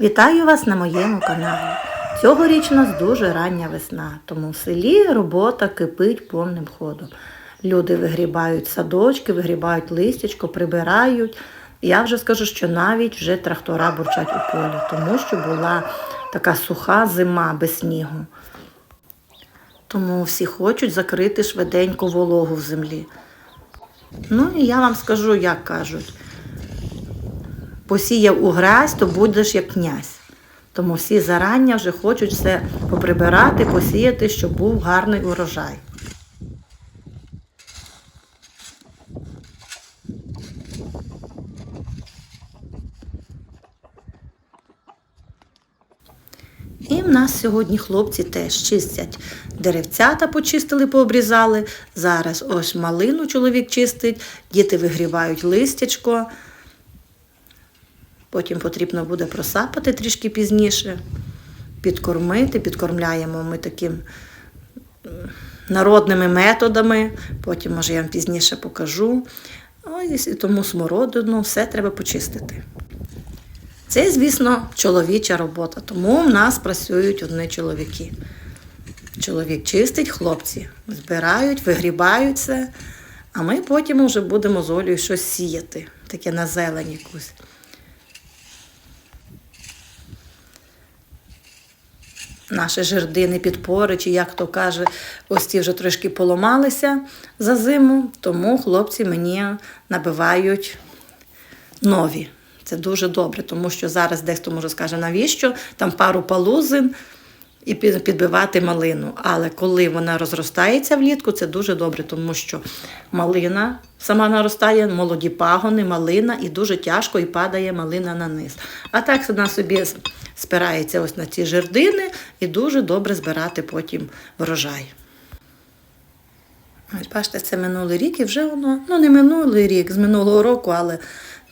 Вітаю вас на моєму каналі. Цьогоріч у нас дуже рання весна, тому в селі робота кипить повним ходом. Люди вигрібають садочки, вигрібають листячко, прибирають. Я вже скажу, що навіть вже трактора бурчать у полі, тому що була така суха зима без снігу. Тому всі хочуть закрити швиденько вологу в землі. Ну і я вам скажу, як кажуть посіяв у грязь, то будеш як князь. Тому всі зарання вже хочуть все поприбирати, посіяти, щоб був гарний урожай. І в нас сьогодні хлопці теж чистять деревцята, почистили, пообрізали. Зараз ось малину чоловік чистить, діти вигрівають листячко. Потім потрібно буде просапати трішки пізніше, підкормити, підкормляємо ми таким народними методами. Потім, може, я вам пізніше покажу. Ось і тому смородину, все треба почистити. Це, звісно, чоловіча робота, тому в нас працюють одні чоловіки. Чоловік чистить, хлопці збирають, вигрібають це, а ми потім вже будемо з Олею щось сіяти, таке на зелень якусь. Наші жердини підпори, чи як то каже, ось ті вже трошки поламалися за зиму, тому хлопці мені набивають нові. Це дуже добре, тому що зараз дехто може скаже, навіщо там пару палузин і підбивати малину. Але коли вона розростається влітку, це дуже добре, тому що малина сама наростає, молоді пагони, малина, і дуже тяжко і падає малина на низ. А так вона собі спирається ось на ці жердини і дуже добре збирати потім врожай. Ось бачите, це минулий рік і вже воно, ну не минулий рік, з минулого року, але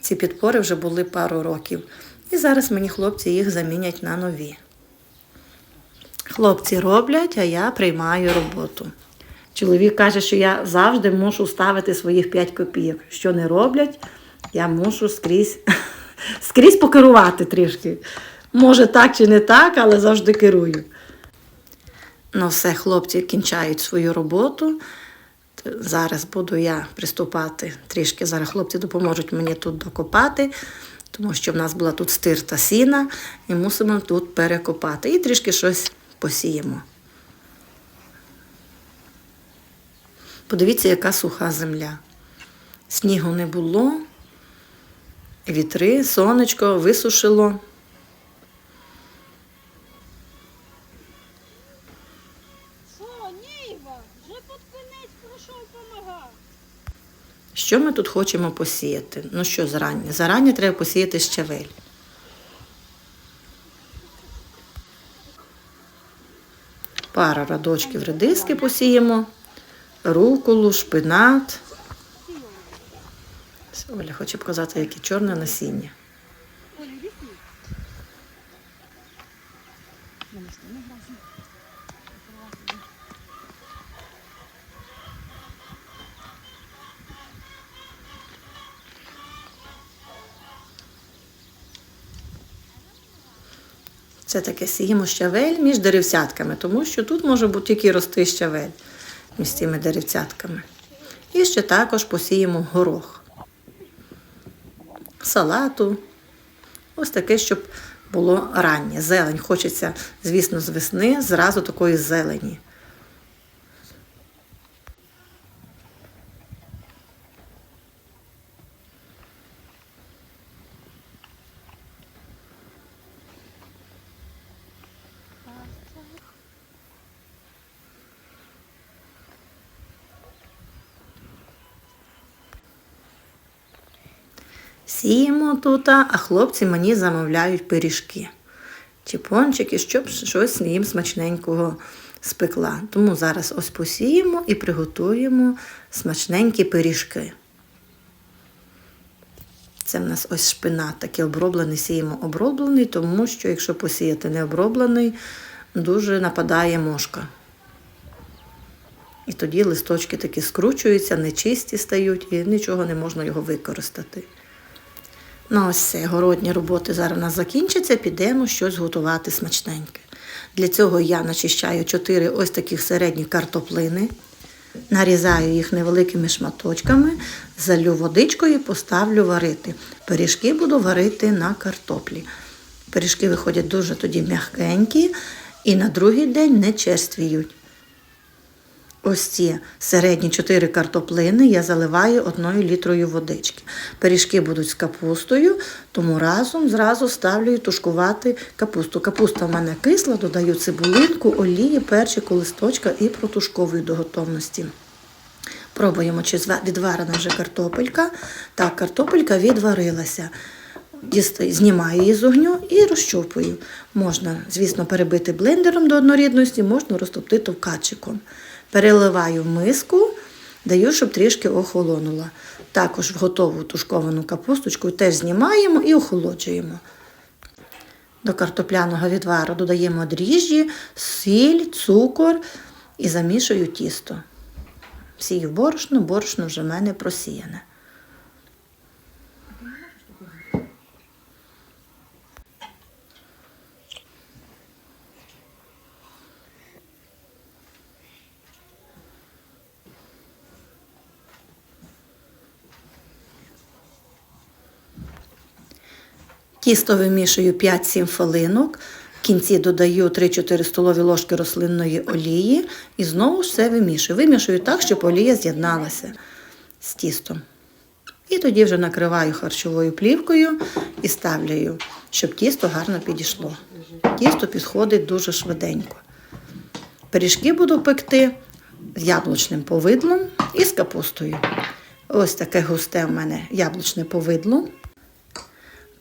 ці підпори вже були пару років. І зараз мені хлопці їх замінять на нові. Хлопці роблять, а я приймаю роботу. Чоловік каже, що я завжди мушу ставити своїх 5 копійок. Що не роблять, я мушу скрізь, скрізь покерувати трішки. Може так чи не так, але завжди керую. Ну, все, хлопці кінчають свою роботу. Зараз буду я приступати трішки. Зараз хлопці допоможуть мені тут докопати, тому що в нас була тут стирта сіна, і мусимо тут перекопати. І трішки щось посіємо. Подивіться, яка суха земля. Снігу не було, вітри, сонечко висушило. Що, ми тут хочемо посіяти? Ну що зарання? Зарання треба посіяти щавель. Пара радочків редиски посіємо, руколу, шпинат. Оля хоче показати, яке чорне насіння. Це таке сіємо щавель між деревцятками, тому що тут може бути тільки рости щавель між цими деревцятками. І ще також посіємо горох, салату. Ось таке, щоб було раннє. Зелень. Хочеться, звісно, з весни зразу такої зелені. Сіємо тут, а хлопці мені замовляють пиріжки чи пончики, щоб щось їм смачненького спекла. Тому зараз ось посіємо і приготуємо смачненькі пиріжки. Це в нас ось шпинат, такий оброблений, сіємо оброблений, тому що якщо посіяти не оброблений, дуже нападає мошка. І тоді листочки такі скручуються, нечисті стають і нічого не можна його використати. Ну, ось все, городні роботи зараз у нас закінчаться, підемо щось готувати смачненьке. Для цього я начищаю 4 ось таких середні картоплини, нарізаю їх невеликими шматочками, залю водичкою і поставлю варити. Пиріжки буду варити на картоплі. Пиріжки виходять дуже тоді м'якенькі і на другий день не черствіють. Ось ці середні 4 картоплини я заливаю одною літрою водички. Пиріжки будуть з капустою, тому разом зразу ставлю тушкувати капусту. Капуста в мене кисла, додаю цибулинку, олії, перчику, листочка і протушковую до готовності. Пробуємо, чи відварена вже картопелька. Так, картопелька відварилася. Знімаю її з огню і розщопую. Можна, звісно, перебити блендером до однорідності, можна розтопити товкачиком. Переливаю в миску, даю, щоб трішки охолонула. Також в готову тушковану капусточку теж знімаємо і охолоджуємо. До картопляного відвару додаємо дріжджі, сіль, цукор і замішую тісто. Сію борошно, борошно вже в мене просіяне. Тісто вимішую 5-7 хвилинок. В кінці додаю 3-4 столові ложки рослинної олії і знову все вимішую. Вимішую так, щоб олія з'єдналася з тістом. І тоді вже накриваю харчовою плівкою і ставлю, щоб тісто гарно підійшло. Тісто підходить дуже швиденько. Пиріжки буду пекти з яблучним повидлом і з капустою. Ось таке густе в мене яблучне повидло.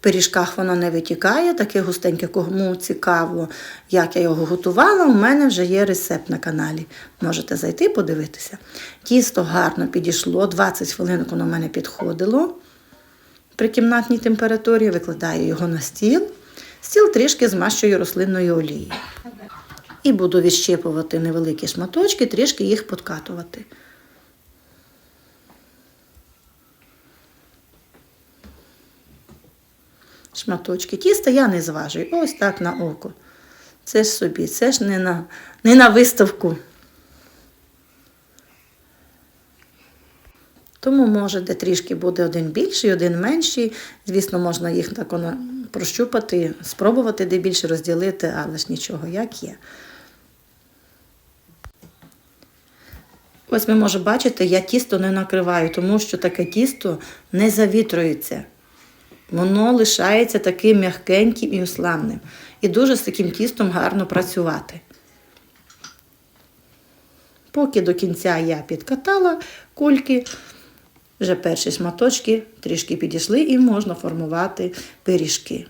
Пиріжках воно не витікає, таке густеньке, кому цікаво, як я його готувала. У мене вже є рецепт на каналі. Можете зайти подивитися. Тісто гарно підійшло, 20 хвилин воно мене підходило при кімнатній температурі. Викладаю його на стіл. Стіл трішки змащую рослинною олією. І буду відщипувати невеликі шматочки, трішки їх подкатувати. Шматочки. Тіста я не зважую. Ось так на око. Це ж собі, це ж не на, не на виставку. Тому, може, де трішки буде один більший, один менший. Звісно, можна їх так прощупати, спробувати де більше розділити, але ж нічого, як є. Ось ви можете бачити, я тісто не накриваю, тому що таке тісто не завітрується. Воно лишається таким м'якеньким і уславним. І дуже з таким тістом гарно працювати. Поки до кінця я підкатала кульки, вже перші шматочки трішки підійшли і можна формувати пиріжки.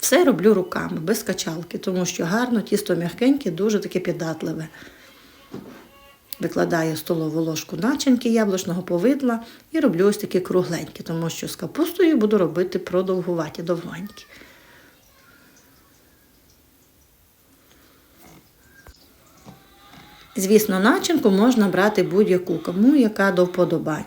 Все роблю руками, без качалки, тому що гарно тісто м'якеньке, дуже таке піддатливе. Викладаю столову ложку начинки яблучного повидла і роблю ось такі кругленькі, тому що з капустою буду робити продовгуваті, довгенькі. Звісно, начинку можна брати будь-яку, кому яка до вподобань.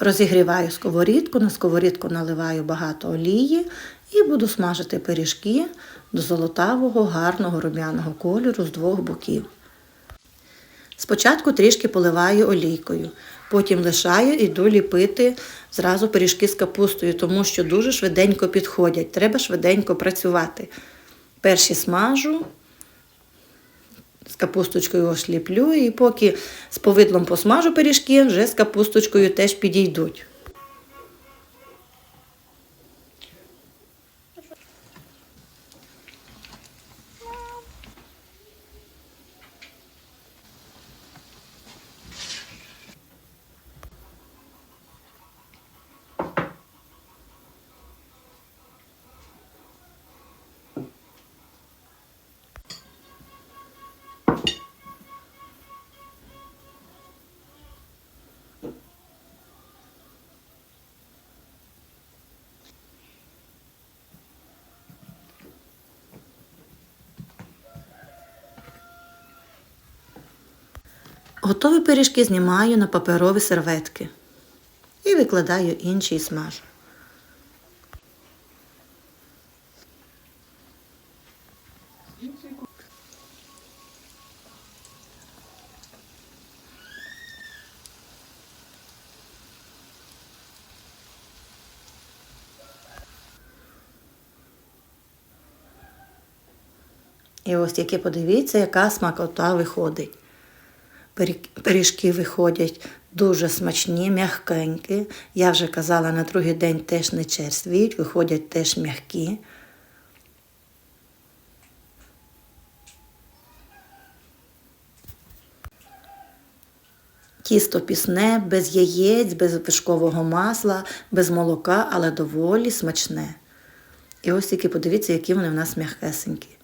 Розігріваю сковорідку, на сковорідку наливаю багато олії і буду смажити пиріжки до золотавого, гарного рум'яного кольору з двох боків. Спочатку трішки поливаю олійкою, потім лишаю і йду ліпити зразу пиріжки з капустою, тому що дуже швиденько підходять. Треба швиденько працювати. Перші смажу, з капусточкою шліплю і поки з повидлом посмажу пиріжки, вже з капусточкою теж підійдуть. Готові пиріжки знімаю на паперові серветки і викладаю інші і смажу. І ось тільки подивіться, яка смакота виходить. Пирі- Пиріжки виходять дуже смачні, м'ягкенькі. Я вже казала, на другий день теж не черствіють, виходять теж м'які. Тісто пісне, без яєць, без вишкового масла, без молока, але доволі смачне. І ось тільки подивіться, які вони в нас м'ягкесенькі.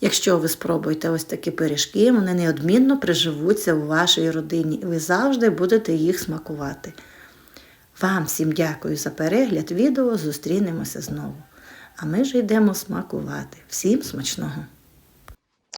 Якщо ви спробуєте ось такі пиріжки, вони неодмінно приживуться у вашій родині, і ви завжди будете їх смакувати. Вам всім дякую за перегляд відео. Зустрінемося знову. А ми ж йдемо смакувати. Всім смачного!